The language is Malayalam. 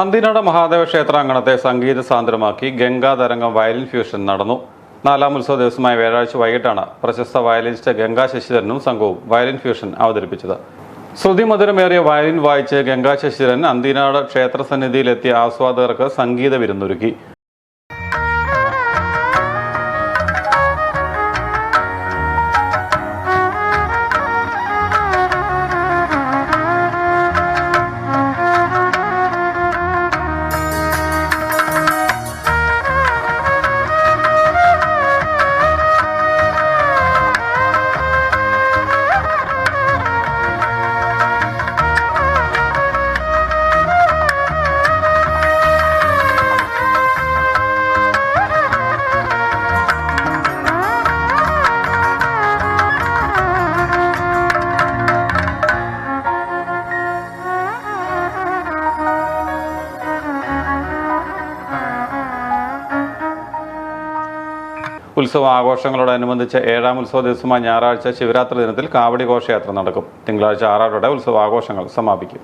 അന്തിനാട് മഹാദേവ ക്ഷേത്രാങ്കണത്തെ സംഗീത സാന്ദ്രമാക്കി ഗംഗാതരംഗം വയലിൻ ഫ്യൂഷൻ നടന്നു. നാലാം ഉത്സവ ദിവസമായ വ്യാഴാഴ്ച വൈകിട്ടാണ് പ്രശസ്ത വയലിനിസ്റ്റ് ഗംഗാ ശശിധരനും സംഘവും വയലിൻ ഫ്യൂഷൻ അവതരിപ്പിച്ചത്. ശ്രുതിമധുരമേറിയ വയലിൻ വായിച്ച് ഗംഗാ ശശിധരൻ അന്തിനാട് ക്ഷേത്രസന്നിധിയിലെത്തിയ ആസ്വാദകർക്ക് സംഗീത വിരുന്നൊരുക്കി. ഉത്സവ ആഘോഷങ്ങളോടനുബന്ധിച്ച് ഏഴാം ഉത്സവ ദിവസമായ ഞായറാഴ്ച ശിവരാത്രി ദിനത്തിൽ കാവടി ഘോഷയാത്ര നടക്കും. തിങ്കളാഴ്ച ആറാറോടെ ഉത്സവ ആഘോഷങ്ങൾ സമാപിക്കും.